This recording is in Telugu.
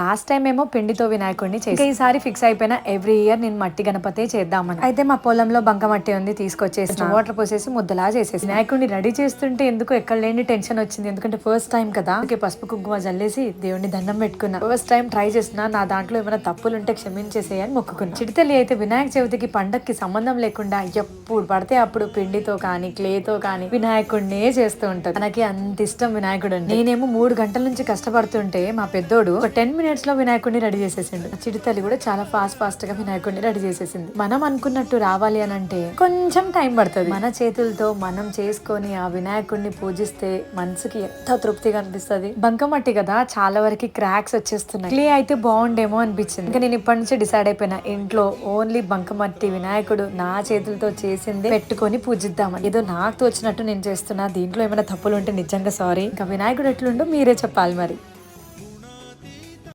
లాస్ట్ టైం ఏమో పిండితో వినాయకుడిని చేసి ఈసారి ఫిక్స్ అయిపోయిన ఎవ్రీ ఇయర్ నేను మట్టి గణపతే చేద్దామని. అయితే మా పొలంలో బంక మట్టి ఉంది తీసుకొచ్చేసి వాటర్ పోసేసి ముద్దలా చేసేసి వినాయకుడిని రెడీ చేస్తుంటే ఎందుకు ఎక్కడ లేని టెన్షన్ వచ్చింది? ఎందుకంటే ఫస్ట్ టైం కదా. పసుపు కుంకుమ జల్లేసి దేవుడిని దండం పెట్టుకున్నా. ఫస్ట్ టైం ట్రై చేసిన నా దాంట్లో ఏమైనా తప్పులు ఉంటే క్షమించేసేయని మొక్కుకున్నా. చిడితల్లి అయితే వినాయక చవితికి పండక్కి సంబంధం లేకుండా ఎప్పుడు పడితే అప్పుడు పిండితో కానీ క్లేతో కానీ వినాయకుడినే చేస్తూ ఉంటది. మనకి అంత ఇష్టం వినాయకుడు నేనేమో మూడు గంటల నుంచి కష్టపడుతుంటే మా పెద్దోడు ఒక టెన్ మినిట్స్ మినిట్స్లో వినాయకుడిని రెడీ చేసేసిండు. చిడితల్లి కూడా చాలా ఫాస్ట్ ఫాస్ట్గా వినాయకుడిని రెడీ చేసేసింది. మనం అనుకున్నట్టు రావాలి అని అంటే కొంచెం టైం పడుతుంది. మన చేతులతో మనం చేసుకొని ఆ వినాయకుడిని పూజిస్తే మనసుకి ఎంత తృప్తిగా అనిపిస్తుంది. బంకమట్టి కదా చాలా వరకు క్రాక్స్ వచ్చేస్తున్నాయి. క్లే అయితే బాగుండేమో అనిపించింది. ఇంకా నేను ఇప్పటి నుంచి డిసైడ్ అయిపోయినా ఇంట్లో ఓన్లీ బంకమట్టి వినాయకుడు నా చేతులతో చేసింది పెట్టుకొని పూజిద్దామని. ఏదో నాకు తోచినట్టు నేను చేస్తున్నా దీంట్లో ఏమైనా తప్పులు ఉంటే నిజంగా సారీ ఇంకా వినాయకుడు ఎట్లుండో మీరే చెప్పాలి మరి.